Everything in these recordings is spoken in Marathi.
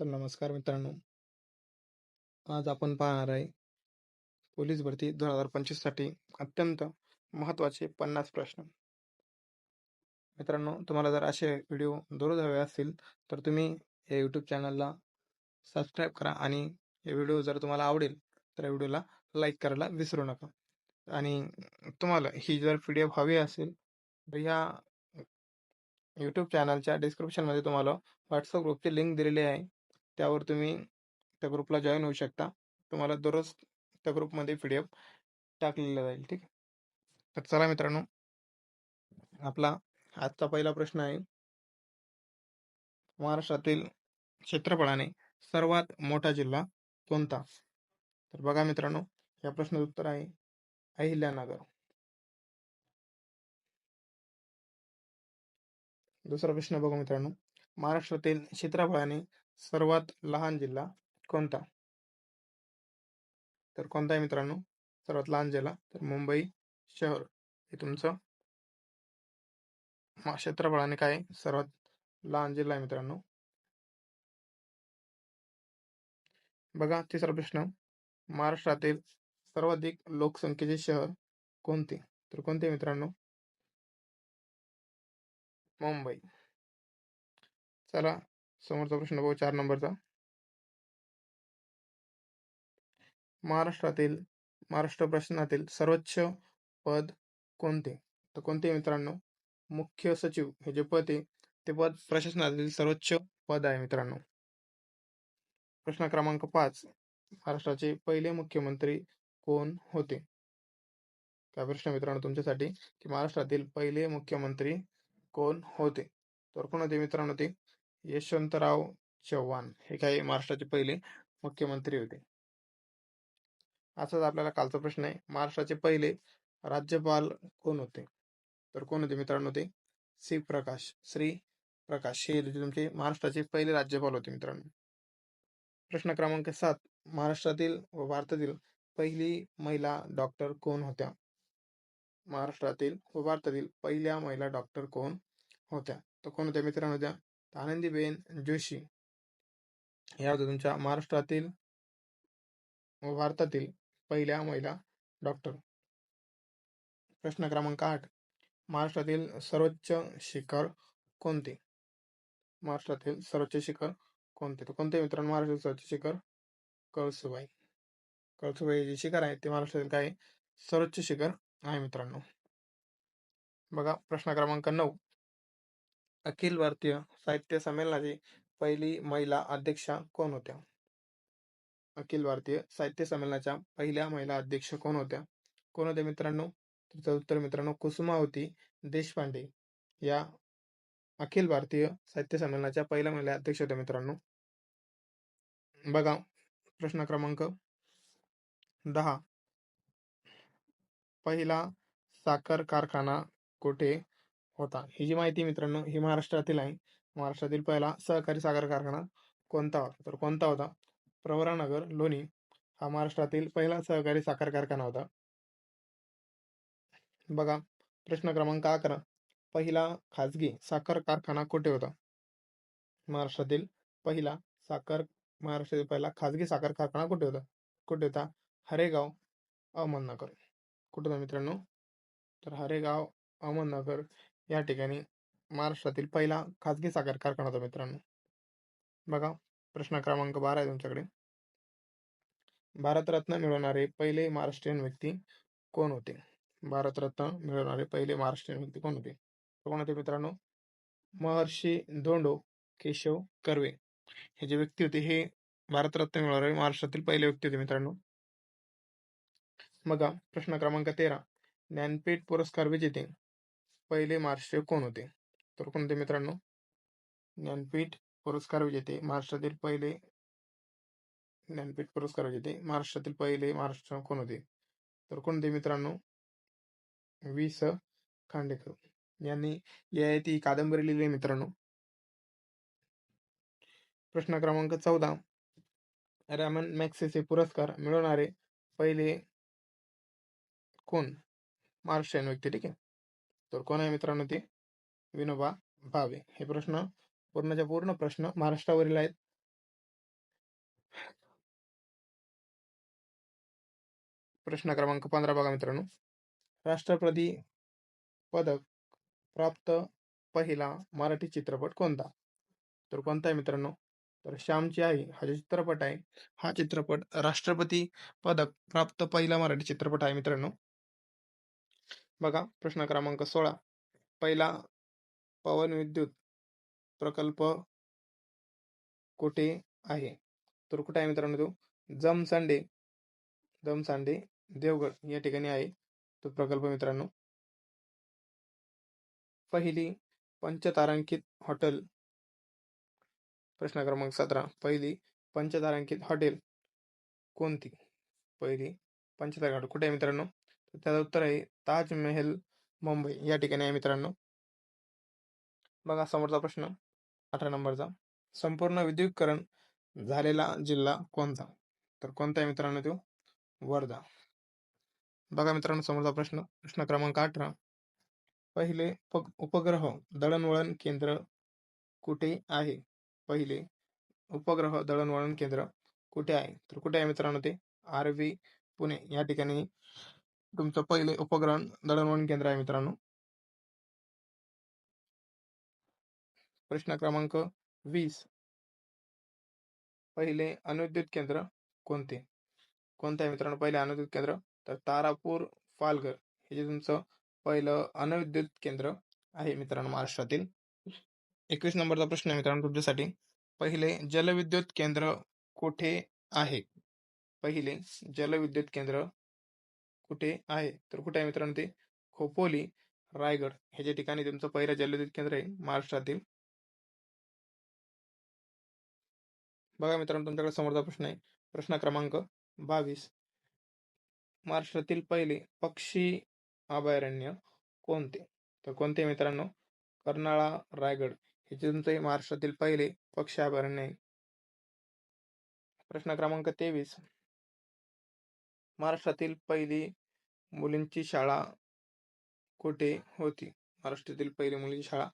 तर नमस्कार मित्रांनो. आज आपण पाहणार आहे पोलीस भरती दोन हजार पंचवीससाठी अत्यंत महत्त्वाचे पन्नास प्रश्न. मित्रांनो तुम्हाला जर असे व्हिडिओ दररोज हवे असतील तर तुम्ही या यूट्यूब चॅनलला सबस्क्राईब करा आणि हे व्हिडिओ जर तुम्हाला आवडेल तर या व्हिडिओला लाईक करायला विसरू नका. आणि तुम्हाला ही जर पी डी एफ हवी असेल तर ह्या यूट्यूब चॅनलच्या डिस्क्रिप्शनमध्ये तुम्हाला व्हॉट्सअप ग्रुपची लिंक दिलेली आहे. त्यावर तुम्ही त्या ग्रुपला जॉईन होऊ शकता. तुम्हाला दररोज त्या ग्रुपमध्ये पी डी एफ टाकलेला जाईल ठीक आहे? तर चला मित्रांनो आपला आजचा पहिला प्रश्न आहे. महाराष्ट्रातील क्षेत्रफळाने सर्वात मोठा जिल्हा कोणता? तर बघा मित्रांनो या प्रश्नाचं उत्तर आहे अहिल्यानगर. दुसरा प्रश्न बघू मित्रांनो. महाराष्ट्रातील क्षेत्रफळाने सर्वात लहान जिल्हा कोणता? तर कोणता आहे मित्रांनो? सर्वात लहान जिल्हा तर मुंबई शहर. हे तुमचं? क्षेत्रफळाने काय आहे? सर्वात लहान जिल्हा आहे मित्रांनो? बघा तिसरा प्रश्न. महाराष्ट्रातील सर्वाधिक लोकसंख्येचे शहर कोणते? तर कोणते मित्रांनो? मुंबई. चला समोरचा प्रश्न बघू चार नंबरचा. महाराष्ट्रातील महाराष्ट्र प्रशासनातील सर्वोच्च पद कोणते? तर कोणते मित्रांनो? मुख्य सचिव हे जे पद आहे ते पद प्रशासनातील सर्वोच्च पद आहे मित्रांनो. प्रश्न क्रमांक पाच. महाराष्ट्राचे पहिले मुख्यमंत्री कोण होते? काय प्रश्न मित्रांनो तुमच्यासाठी? की महाराष्ट्रातील पहिले मुख्यमंत्री कोण होते? तर कोण होते मित्रांनो ते? यशवंतराव चव्हाण हे काही महाराष्ट्राचे पहिले मुख्यमंत्री होते. असाच आपल्याला कालचा प्रश्न आहे. महाराष्ट्राचे पहिले राज्यपाल कोण होते? तर कोण होते मित्रांनो ते? श्री प्रकाश श्री प्रकाश. हे तुमचे महाराष्ट्राचे पहिले राज्यपाल होते मित्रांनो. प्रश्न क्रमांक सात. महाराष्ट्रातील व भारतातील पहिली महिला डॉक्टर कोण होत्या? महाराष्ट्रातील व भारतातील पहिल्या महिला डॉक्टर कोण होत्या? तर कोण होत्या मित्रांनो त्या? आनंदीबेन जोशी या होत्या तुमच्या महाराष्ट्रातील व भारतातील पहिल्या महिला डॉक्टर प्रश्न क्रमांक आठ. महाराष्ट्रातील सर्वोच्च शिखर कोणते? महाराष्ट्रातील सर्वोच्च शिखर कोणते? तर कोणते मित्रांनो? महाराष्ट्रातील सर्वोच्च शिखर कळसुबाई. कळसुबाई जे शिखर आहे ते महाराष्ट्रातील काय? सर्वोच्च शिखर आहे मित्रांनो. बघा प्रश्न क्रमांक नऊ. अखिल भारतीय साहित्य संमेलनाची पहिली महिला अध्यक्षा कोण होत्या? अखिल भारतीय साहित्य संमेलनाच्या पहिल्या महिला अध्यक्ष कोण होत्या? कोण होत्या मित्रांनो? तिचं उत्तर मित्रांनो कुसुमावती देशपांडे. या अखिल भारतीय साहित्य संमेलनाच्या पहिल्या महिला अध्यक्ष होत्या मित्रांनो. बघा प्रश्न क्रमांक दहा. पहिला साखर कारखाना कुठे? होता. ही जी माहिती मित्रांनो ही महाराष्ट्रातील आहे. महाराष्ट्रातील पहिला सहकारी साखर कारखाना कोणता होता? तर कोणता होता? प्रवरानगर लोणी. हा महाराष्ट्रातील पहिला सहकारी साखर कारखाना होता. बघा प्रश्न क्रमांक अकरा. पहिला खाजगी साखर कारखाना कुठे होता? महाराष्ट्रातील पहिला साखर महाराष्ट्रातील पहिला खाजगी साखर कारखाना कुठे होता? कुठे होता? हरेगाव अहमदनगर. कुठे होता मित्रांनो? तर हरेगाव अहमदनगर. या ठिकाणी महाराष्ट्रातील पहिला खाजगी साखर कारखाना होता मित्रांनो. बघा प्रश्न क्रमांक बारा आहे तुमच्याकडे. भारतरत्न मिळवणारे पहिले महाराष्ट्रीयन व्यक्ती कोण होते? भारतरत्न मिळवणारे पहिले महाराष्ट्रीयन व्यक्ती कोण होते? कोण होते मित्रांनो? महर्षी धोंडो केशव कर्वे. हे जे व्यक्ती होते हे भारतरत्न मिळवणारे महाराष्ट्रातील पहिले व्यक्ती होते मित्रांनो. बघा प्रश्न क्रमांक तेरा. ज्ञानपीठ पुरस्कार विजेते पहिले महाराष्ट्रीय कोण होते? तर कोणते मित्रांनो? ज्ञानपीठ पुरस्कार विजेते महाराष्ट्रातील पहिले ज्ञानपीठ पुरस्कार विजेते महाराष्ट्रातील पहिले महाराष्ट्र कोण होते? तर कोणते मित्रांनो? वि स. खांडेकर. यांनी ती कादंबरी लिहिली आहे मित्रांनो. प्रश्न क्रमांक चौदा. रॅमन मॅक्सेसे पुरस्कार मिळवणारे पहिले कोण? महाराष्ट्रीयन व्यक्ती ठीक आहे. तर कोण आहे मित्रांनो ते? विनोबा भावे. हे प्रश्न पूर्णच्या पूर्ण प्रश्न महाराष्ट्रावरील आहेत. प्रश्न क्रमांक पंधरा बघा मित्रांनो. राष्ट्रपती पदक प्राप्त पहिला मराठी चित्रपट कोणता? तर कोणता आहे मित्रांनो? तर श्यामची आई हा जो चित्रपट आहे हा चित्रपट राष्ट्रपती पदक प्राप्त पहिला मराठी चित्रपट आहे मित्रांनो. बघा प्रश्न क्रमांक सोळा. पहिला पवन विद्युत प्रकल्प कुठे आहे? तर कुठे आहे मित्रांनो तो? जमसांडे जमसांडे देवगड या ठिकाणी आहे तो प्रकल्प मित्रांनो. पहिली पंचतारांकित हॉटेल. प्रश्न क्रमांक सतरा. पहिली पंचतारांकित हॉटेल कोणती? पहिली पंचतारा हॉटेल कुठे आहे मित्रांनो? तर त्याचं उत्तर आहे ताजमहल मुंबई. या ठिकाणी आहे मित्रांनो. बघा समोरचा प्रश्न अठरा नंबरचा. संपूर्ण विद्युतीकरण झालेला जिल्हा कोणता? तर कोणता आहे मित्रांनो तो? वर्धा. बघा मित्रांनो समोरचा प्रश्न प्रश्न क्रमांक अठरा. पहिले उपग्रह दळणवळण केंद्र कुठे आहे? पहिले उपग्रह दळणवळण केंद्र कुठे आहे? तर कुठे आहे मित्रांनो ते? आरवी पुणे. या ठिकाणी तुमचं पहिले उपग्रहण दळणवळण केंद्र आहे मित्रांनो. प्रश्न क्रमांक वीस. पहिले अनुविद्युत केंद्र कोणते? कोणते आहे मित्रांनो? पहिले अनुविद्युत केंद्र तर तारापूर पालघर. हे जे तुमचं पहिलं अनुविद्युत केंद्र आहे मित्रांनो महाराष्ट्रातील. एकवीस नंबरचा प्रश्न आहे मित्रांनो तुमच्यासाठी. पहिले जलविद्युत केंद्र कुठे आहे? पहिले जलविद्युत केंद्र कुठे आहे? तर कुठे आहे मित्रांनो ते? खोपोली रायगड. ह्याच्या ठिकाणी तुमचं पहिलं जलविद्युत केंद्र आहे महाराष्ट्रातील. बघा मित्रांनो तुमच्याकडे समोरचा प्रश्न आहे. प्रश्न क्रमांक बावीस. महाराष्ट्रातील पहिले पक्षी अभयारण्य कोणते? तर कोणते मित्रांनो? कर्नाळा रायगड. हे तुमचं तुमचे महाराष्ट्रातील पहिले पक्षी अभयारण्य आहे. प्रश्न क्रमांक तेवीस. महाराष्ट्रातील पहिली मुलींची शाळा कुठे होती? महाराष्ट्रातील पहिली मुलींची शाळा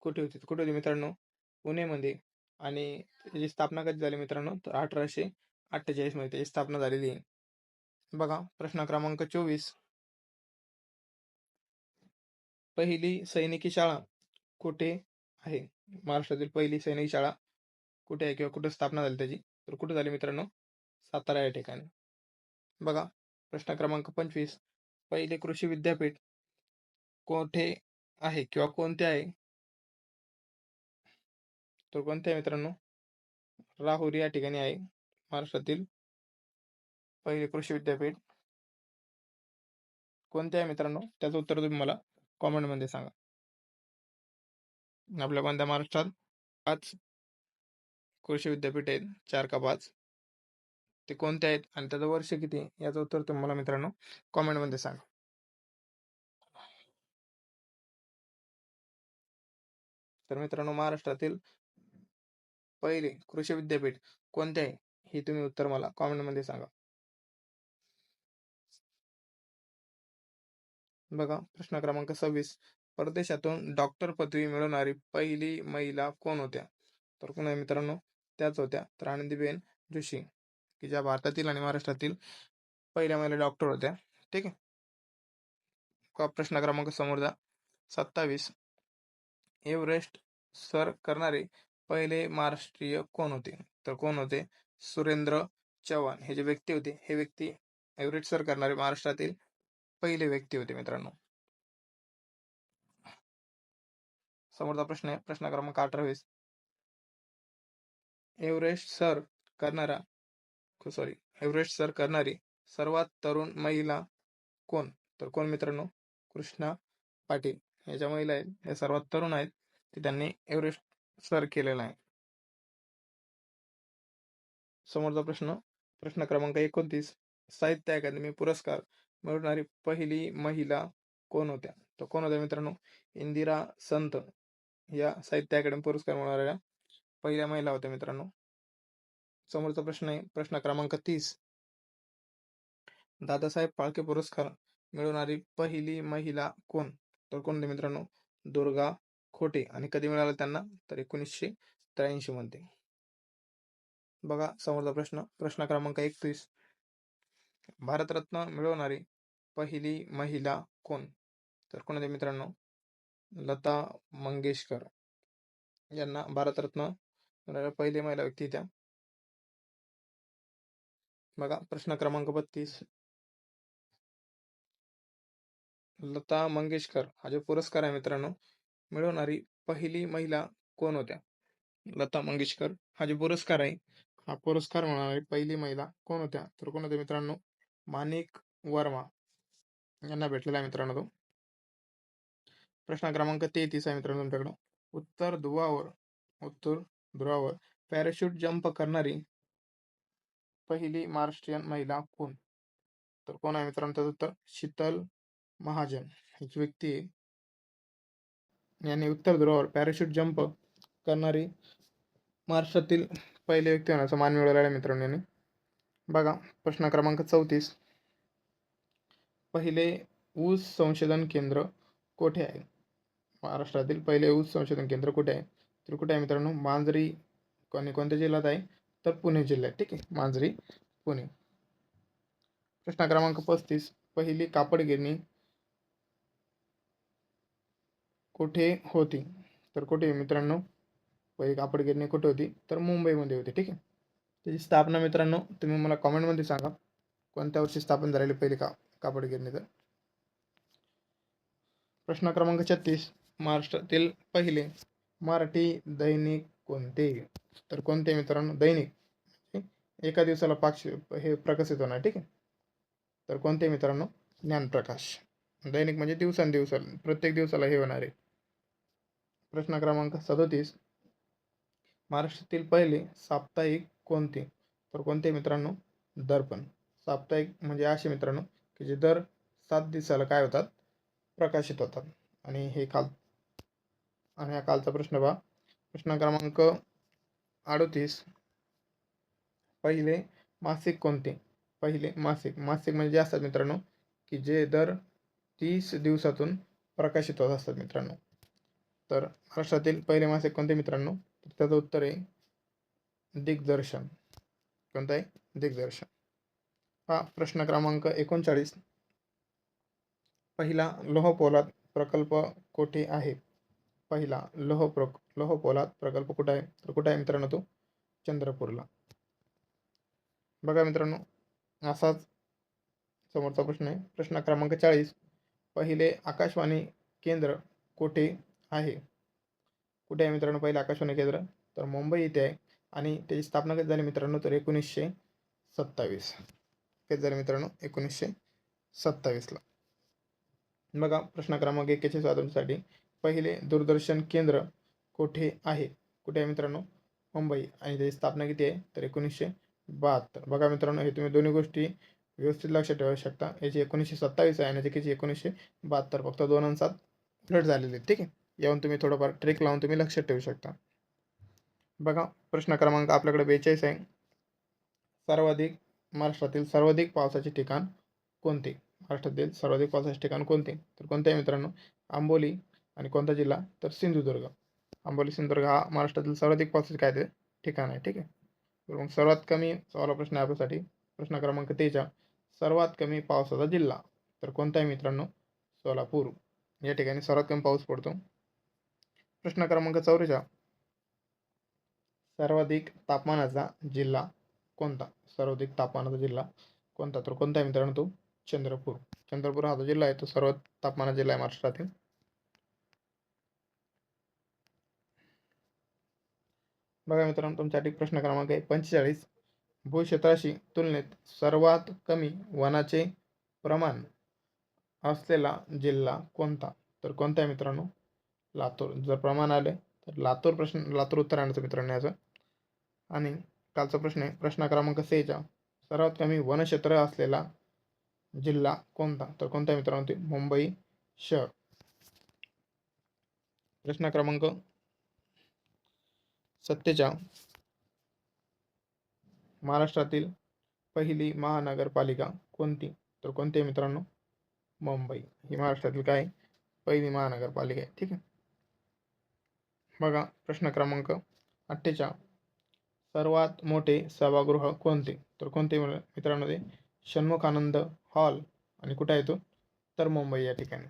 कुठे होती? तर कुठे होती मित्रांनो? पुणेमध्ये. आणि त्याची स्थापना कधी झाली मित्रांनो? तर अठराशे अठ्ठेचाळीसमध्ये त्याची स्थापना झालेली आहे. बघा प्रश्न क्रमांक चोवीस. पहिली सैनिकी शाळा कुठे आहे? महाराष्ट्रातील पहिली सैनिकी शाळा कुठे आहे? किंवा कुठे स्थापना झाली त्याची? तर कुठे झाली मित्रांनो? सातारा या ठिकाणी. बघा प्रश्न क्रमांक पंचवीस. पहिले कृषी विद्यापीठ कोठे आहे किंवा कोणते आहे? तर कोणते आहे मित्रांनो? राहुरी या ठिकाणी आहे महाराष्ट्रातील पहिले कृषी विद्यापीठ. कोणते आहे मित्रांनो? त्याचं उत्तर तुम्ही मला कॉमेंटमध्ये सांगा. आपल्या कोणत्या महाराष्ट्रात पाच कृषी विद्यापीठ आहेत चार का पाच? ते कोणते आहेत आणि त्याचं वर्ष किती याचं उत्तर तुम्ही मला मित्रांनो कॉमेंटमध्ये सांगा. तर मित्रांनो महाराष्ट्रातील पहिले कृषी विद्यापीठ कोणते आहे हे तुम्ही उत्तर मला कॉमेंटमध्ये सांगा. बघा प्रश्न क्रमांक सव्वीस. परदेशातून डॉक्टर पदवी मिळवणारी पहिली महिला कोण होत्या? तर कोण आहे मित्रांनो? त्याच होत्या तर आनंदीबेन जोशी. की ज्या भारतातील आणि महाराष्ट्रातील पहिल्या महिला डॉक्टर होत्या. ठीक आहे? का प्रश्न क्रमांक समोर जा. सत्तावीस. एव्हरेस्ट सर करणारे पहिले महाराष्ट्रीय कोण होते? तर कोण होते? सुरेंद्र चव्हाण. हे जे व्यक्ती होते हे व्यक्ती एव्हरेस्ट सर करणारे महाराष्ट्रातील पहिले व्यक्ती होते मित्रांनो. समोरचा प्रश्न आहे. प्रश्न क्रमांक अठरावीस एव्हरेस्ट सर करणारा सॉरी एव्हरेस्ट सर करणारी सर्वात तरुण महिला कोण? तर कोण मित्रांनो? कृष्णा पाटील. या ज्या महिला आहेत या सर्वात तरुण आहेत ते त्यांनी एव्हरेस्ट सर केलेला आहे. समोरचा प्रश्न प्रश्न क्रमांक एकोणतीस. साहित्य अकादमी पुरस्कार मिळवणारी पहिली महिला कोण होत्या? तर कोण होत्या मित्रांनो? इंदिरा संत. या साहित्य अकादमी पुरस्कार मिळवणाऱ्या पहिल्या महिला होत्या मित्रांनो. समोरचा प्रश्न आहे. प्रश्न क्रमांक तीस. दादासाहेब फाळके पुरस्कार मिळवणारी पहिली महिला कोण? तर कोण मित्रांनो? दुर्गा खोटे. आणि कधी मिळालं त्यांना? तर एकोणीसशे त्र्याऐंशी मध्ये. बघा समोरचा प्रश्न. प्रश्न क्रमांक एकतीस. भारतरत्न मिळवणारी पहिली महिला कोण? तर कोण आहे मित्रांनो? लता मंगेशकर. यांना भारतरत्न पहिली महिला व्यक्ती त्या बघा प्रश्न क्रमांक बत्तीस. लता मंगेशकर हा जो पुरस्कार आहे मित्रांनो मिळवणारी पहिली महिला कोण होत्या? लता मंगेशकर हा जो पुरस्कार आहे हा पुरस्कार मिळवणारी पहिली महिला कोण होत्या? तर कोण होत्या मित्रांनो? माणिक वर्मा. यांना भेटलेला आहे मित्रांनो तो. प्रश्न क्रमांक तेहतीस आहे मित्रांनो तुमच्याकडं. उत्तर ध्रुवावर उत्तर ध्रुवावर पॅराशूट जंप करणारी पहिली महाराष्ट्रीयन महिला कोण? तर कोण आहे मित्रांनो? त्याचं उत्तर शीतल महाजन. ही जी व्यक्ती आहे. यांनी उत्तर ध्रुवावर पॅराशूट जंप करणारी महाराष्ट्रातील पहिले व्यक्ती होण्याचा मान मिळवलेला आहे मित्रांनो यांनी बघा. प्रश्न क्रमांक चौतीस. पहिले ऊस संशोधन केंद्र कोठे आहे? महाराष्ट्रातील पहिले ऊस संशोधन केंद्र कुठे आहे? तर कुठे आहे मित्रांनो? मांजरी कोणी कोणत्या जिल्ह्यात आहे? तर पुणे जिल्ह्यात ठीक आहे. मांजरी पुणे. प्रश्न क्रमांक पस्तीस. पहिली कापड गिरणी कुठे होती? तर कुठे? मित्रांनो पहिली कापड गिरणी कुठे होती? तर मुंबईमध्ये होती ठीक आहे. त्याची स्थापना मित्रांनो तुम्ही मला कॉमेंटमध्ये सांगा. कोणत्या वर्षी स्थापन झालेली पहिली का कापड गिरणी तर? प्रश्न क्रमांक छत्तीस. महाराष्ट्रातील पहिले मराठी दैनिक कोणते? तर कोणते मित्रांनो दैनिक म्हणजे एका दिवसाला पाचशे हे प्रकाशित होणार ठीक आहे? तर कोणते मित्रांनो ज्ञानप्रकाश. दैनिक म्हणजे दिवसांदिवसाला प्रत्येक दिवसाला हे होणार आहे. प्रश्न क्रमांक सदोतीस. महाराष्ट्रातील पहिले साप्ताहिक कोणते? तर कोणते मित्रांनो? दर्पण. साप्ताहिक म्हणजे असे मित्रांनो की जे दर सात दिवसाला काय होतात? प्रकाशित होतात. आणि हे काल आणि हा कालचा प्रश्न पहा. प्रश्न क्रमांक अडोतीस. पहिले मासिक कोणते? पहिले मासिक. मासिक म्हणजे जे असतात मित्रांनो की जे दर तीस दिवसातून प्रकाशित होत असतात मित्रांनो. तर महाराष्ट्रातील पहिले मासिक कोणते मित्रांनो? तर त्याचं उत्तर आहे दिग्दर्शन. कोणतं आहे? दिग्दर्शन. हा प्रश्न क्रमांक एकोणचाळीस. पहिला लोहपोलाद प्रकल्प कोठे आहे? पहिला लोह प्र लोह पोलाद प्रकल्प कुठं आहे? तर कुठं आहे मित्रांनो तो? चंद्रपूरला. बघा मित्रांनो असाच समोरचा प्रश्न आहे. प्रश्न क्रमांक चाळीस पहिले आकाशवाणी केंद्र कुठे आहे? कुठे आहे मित्रांनो पहिले आकाशवाणी केंद्र? तर मुंबई इथे आहे आणि त्याची स्थापना कधी झाली मित्रांनो? तर एकोणीसशे सत्तावीस. कधी झाली मित्रांनो? एकोणीसशे सत्तावीसला. बघा प्रश्न क्रमांक एकेचाळीस स्वातंत्र्यासाठी पहिले दूरदर्शन केंद्र कुठे आहे? कुठे आहे मित्रांनो? मुंबई. आणि त्याची स्थापना किती आहे? तर एकोणीसशे बहात्तर. बघा मित्रांनो हे तुम्ही दोन्ही गोष्टी व्यवस्थित लक्षात ठेवू शकता. याची एकोणीसशे सत्तावीस आहे आणि त्याची एकोणीसशे बहात्तर. फक्त दोन अंशात उलट झालेले आहेत. ठीक आहे? यावरून तुम्ही थोडंफार ट्रिक लावून तुम्ही लक्षात ठेवू शकता. बघा प्रश्न क्रमांक आपल्याकडे बेचाळीस आहे. सर्वाधिक महाराष्ट्रातील सर्वाधिक पावसाचे ठिकाण कोणते? महाराष्ट्रातील सर्वाधिक पावसाचे ठिकाण कोणते? तर कोणते आहे मित्रांनो? आंबोली आणि कोणता जिल्हा? तर सिंधुदुर्ग. आंबोली सिंधुदुर्ग हा महाराष्ट्रातील सर्वाधिक पावसाचे काय ते? ठिकाण आहे. ठीक आहे. तर मग सर्वात कमी सवाला प्रश्न आहे आपल्यासाठी. प्रश्न क्रमांक तेच्या सर्वात कमी पावसाचा जिल्हा. तर कोणता आहे मित्रांनो? सोलापूर. या ठिकाणी सर्वात कमी पाऊस पडतो. प्रश्न क्रमांक चौरेचा. सर्वाधिक तापमानाचा जिल्हा कोणता? सर्वाधिक तापमानाचा जिल्हा कोणता? तर कोणता आहे मित्रांनो तो? चंद्रपूर. चंद्रपूर हा जो जिल्हा आहे तो सर्वात तापमानाचा जिल्हा आहे महाराष्ट्रातील. बघा मित्रांनो तुमच्यासाठी प्रश्न क्रमांक आहे पंचेचाळीस. भूक्षेत्राशी तुलनेत सर्वात कमी वनाचे प्रमाण असलेला जिल्हा कोणता? तर कोणता आहे मित्रांनो? लातूर. जर प्रमाण आले तर लातूर प्रश्न लातूर उत्तर आणायचं मित्रांनो याचं. आणि कालचा प्रश्न आहे प्रश्न क्रमांक सेचा सर्वात कमी वनक्षेत्र असलेला जिल्हा कोणता? तर कोणता मित्रांनो ते? मुंबई शहर. प्रश्न क्रमांक सत्तेच्या महाराष्ट्रातील पहिली महानगरपालिका कोणती? तर कोणती आहे मित्रांनो? मुंबई. ही महाराष्ट्रातील काय? पहिली महानगरपालिका आहे. ठीक आहे? बघा प्रश्न क्रमांक अठ्ठेचाळ सर्वात मोठे सभागृह कोणते? तर कोणते मित्रांनो ते? षण्मुखानंद हॉल. आणि कुठे आहे तो? तर मुंबई या ठिकाणी.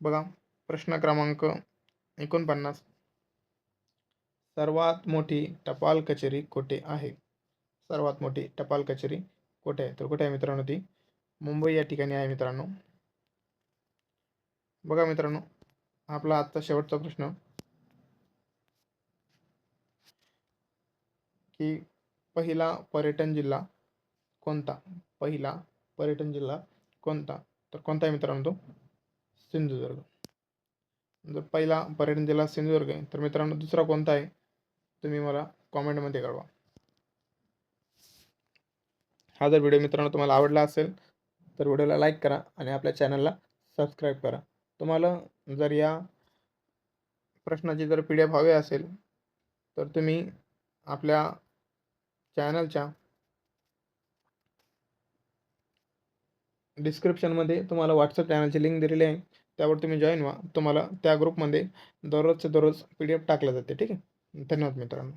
बघा प्रश्न क्रमांक एकोणपन्नास. सर्वात मोठी टपाल कचेरी कुठे आहे? सर्वात मोठी टपाल कचेरी कुठे आहे? तर कुठे आहे मित्रांनो ती? मुंबई या ठिकाणी आहे मित्रांनो. बघा मित्रांनो आपला आजचा शेवटचा प्रश्न. की पहिला पर्यटन जिल्हा कोणता? पहिला पर्यटन जिल्हा कोणता? तर कोणता आहे मित्रांनो तो? सिंधुदुर्ग. जर पहिला पर्यटन जिल्हा सिंधुदुर्ग आहे तर मित्रांनो दुसरा कोणता आहे? तुम्ही मला कॉमेंटमध्ये कळवा. हा जर व्हिडिओ मित्रांनो तुम्हाला आवडला असेल तर व्हिडिओला लाईक करा आणि आपल्या चॅनलला सबस्क्राईब करा. तुम्हाला जर या प्रश्नाची जर पी डी एफ हवे असेल तर तुम्ही आपल्या चॅनलच्या डिस्क्रिप्शनमध्ये तुम्हाला व्हॉट्सअप चॅनलची लिंक दिलेली आहे त्यावर तुम्ही जॉईन व्हा. तुम्हाला त्या ग्रुपमध्ये दररोजचे दररोज पी डी एफ टाकल्या जाते ठीक आहे? धन्यवाद मित्रांनो